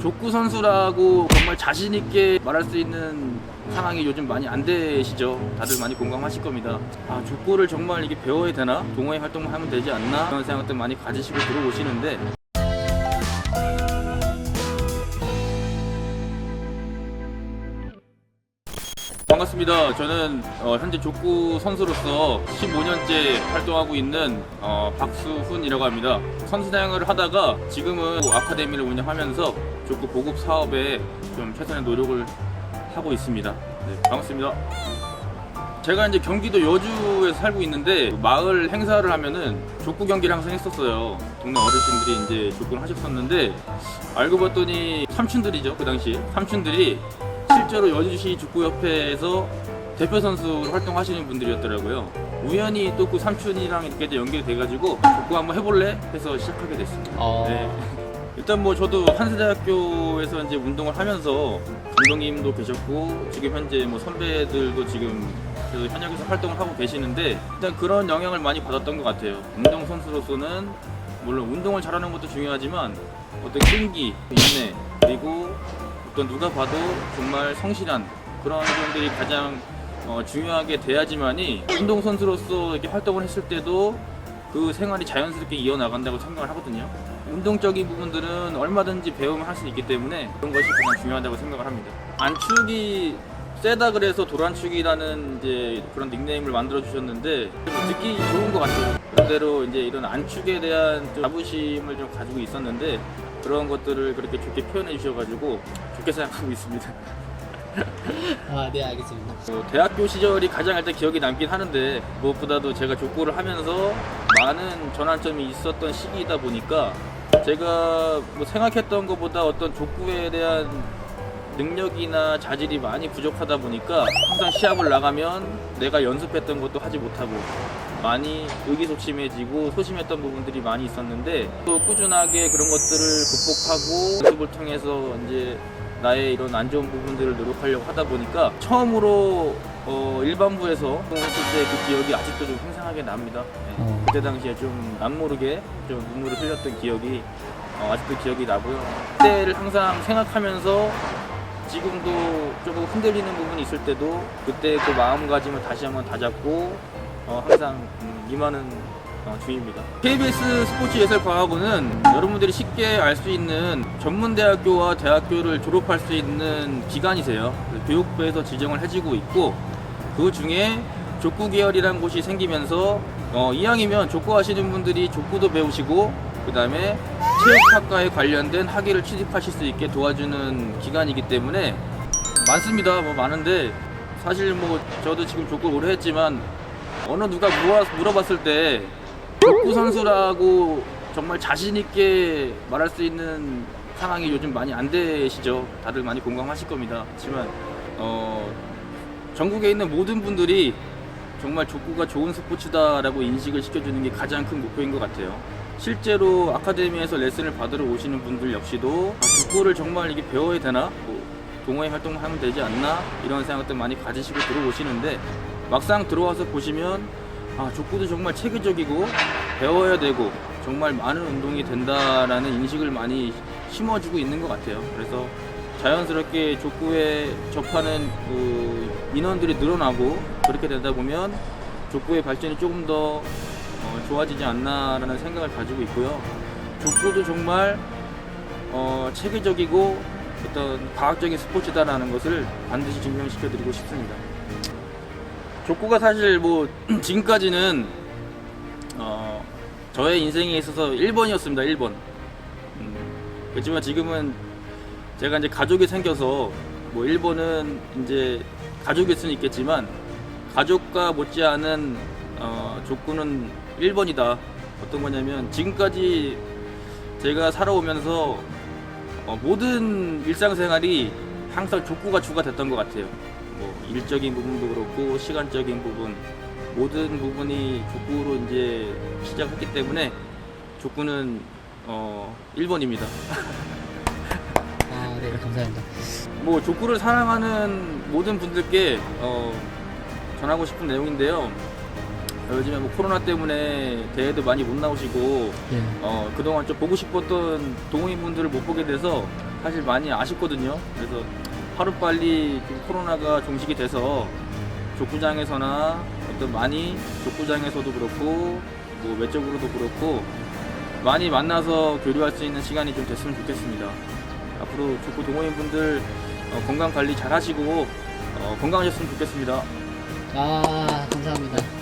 족구 선수라고 정말 자신 있게 말할 수 있는 상황이 요즘 많이 안 되시죠. 다들 많이 공감하실 겁니다. 아 족구를 정말 이게 배워야 되나? 동호회 활동만 하면 되지 않나? 그런 생각들 많이 가지시고 들어오시는데 반갑습니다. 저는 어, 현재 족구 선수로서 15년째 활동하고 있는 어, 박수훈이라고 합니다. 선수 생활을 하다가 지금은 아카데미를 운영하면서 족구 보급 사업에 좀 최선의 노력을 하고 있습니다. 네, 반갑습니다. 제가 이제 경기도 여주에 살고 있는데 마을 행사를 하면은 족구 경기를 항상 했었어요. 동네 어르신들이 이제 족구를 하셨었는데 알고 봤더니 삼촌들이죠 그 당시 삼촌들이 실제로 여주시 족구협회에서 대표 선수로 활동하시는 분들이었더라고요. 우연히 또 그 삼촌이랑 이렇게 이제 연결이 돼가지고 족구 한번 해볼래 해서 시작하게 됐습니다. 어. 네. 일단 뭐 저도 한세대학교에서 이제 운동을 하면서 감독님도 계셨고 지금 현재 뭐 선배들도 지금 그래서 현역에서 활동을 하고 계시는데 일단 그런 영향을 많이 받았던 것 같아요. 운동 선수로서는 물론 운동을 잘하는 것도 중요하지만 어떤 끈기, 인내 그리고 어떤 누가 봐도 정말 성실한 그런 점들이 가장 어, 중요하게 돼야지만이 운동 선수로서 이렇게 활동을 했을 때도 그 생활이 자연스럽게 이어나간다고 생각을 하거든요. 운동적인 부분들은 얼마든지 배우면 할수 있기 때문에 그런 것이 가장 중요하다고 생각을 합니다. 안축이 세다 그래서 도란축이라는 이제 그런 닉네임을 만들어 주셨는데 듣기 좋은 것 같아요. 그대로 이제 이런 안축에 대한 좀 자부심을 좀 가지고 있었는데 그런 것들을 그렇게 좋게 표현해 주셔가지고 좋게 생각하고 있습니다. 아, 네, 알겠습니다. 어, 대학교 시절이 가장 일단 기억이 남긴 하는데 무엇보다도 제가 족구를 하면서 많은 전환점이 있었던 시기이다 보니까 제가 뭐 생각했던 것보다 어떤 족구에 대한 능력이나 자질이 많이 부족하다 보니까 항상 시합을 나가면 내가 연습했던 것도 하지 못하고 많이 의기소침해지고 소심했던 부분들이 많이 있었는데 또 꾸준하게 그런 것들을 극복하고 연습을 통해서 이제 나의 이런 안 좋은 부분들을 노력하려고 하다 보니까 처음으로 어, 일반부에서 했을 때 그 기억이 아직도 좀 생생하게 납니다. 네. 어. 그때 당시에 좀 남모르게 좀 눈물을 흘렸던 기억이 어, 아직도 기억이 나고요. 그때를 항상 생각하면서 지금도 조금 흔들리는 부분이 있을 때도 그때 그 마음가짐을 다시 한번 다잡고 어, 항상 음, 임하는 어, 주의입니다. KBS 스포츠 예술 과학원은 여러분들이 쉽게 알 수 있는 전문 대학교와 대학교를 졸업할 수 있는 기관이세요. 그 교육부에서 지정을 해주고 있고 그 중에 족구 계열이라는 곳이 생기면서 어, 이왕이면 족구 하시는 분들이 족구도 배우시고 그 다음에 체육학과에 관련된 학위를 취득하실 수 있게 도와주는 기관이기 때문에 많습니다. 뭐 많은데 사실 뭐 저도 지금 족구 오래 했지만 어느 누가 물어, 물어봤을 때 족구 선수라고 정말 자신 있게 말할 수 있는 상황이 요즘 많이 안 되시죠. 다들 많이 공감하실 겁니다. 하지만 어, 전국에 있는 모든 분들이 정말 족구가 좋은 스포츠다라고 인식을 시켜주는 게 가장 큰 목표인 것 같아요. 실제로 아카데미에서 레슨을 받으러 오시는 분들 역시도 아, 족구를 정말 이게 배워야 되나? 뭐 동호회 활동을 하면 되지 않나? 이런 생각들 많이 가지시고 들어오시는데 막상 들어와서 보시면 아, 족구도 정말 체계적이고 배워야 되고 정말 많은 운동이 된다라는 인식을 많이 심어주고 있는 것 같아요. 그래서 자연스럽게 족구에 접하는 그 인원들이 늘어나고 그렇게 되다 보면 족구의 발전이 조금 더 어, 좋아지지 않나라는 생각을 가지고 있고요. 족구도 정말 어, 체계적이고 어떤 과학적인 스포츠다라는 것을 반드시 증명시켜드리고 싶습니다. 족구가 사실 뭐 지금까지는 어, 저의 인생에 있어서 1번이었습니다. 1번. 음, 그렇지만 지금은 제가 이제 가족이 생겨서 뭐 1번은 이제 가족일 수는 있겠지만 가족과 못지않은 어, 족구는 1번이다. 어떤 거냐면 지금까지 제가 살아오면서 어, 모든 일상생활이 항상 족구가 주가 됐던 것 같아요. 뭐 일적인 부분도 그렇고 시간적인 부분 모든 부분이 족구로 이제 시작했기 때문에 족구는 어 1번입니다. 아, 네, 감사합니다. 뭐 족구를 사랑하는 모든 분들께 어, 전하고 싶은 내용인데요. 어, 요즘에 뭐 코로나 때문에 대회도 많이 못 나오시고 네. 어, 그동안 좀 보고 싶었던 동호인분들을 못 보게 돼서 사실 많이 아쉽거든요. 그래서 하루빨리 좀 코로나가 종식이 돼서 족구장에서나 어떤 많이 족구장에서도 그렇고 뭐 외적으로도 그렇고 많이 만나서 교류할 수 있는 시간이 좀 됐으면 좋겠습니다. 앞으로 족구 동호인분들 어, 건강 관리 잘 하시고 어, 건강하셨으면 좋겠습니다. 아 감사합니다.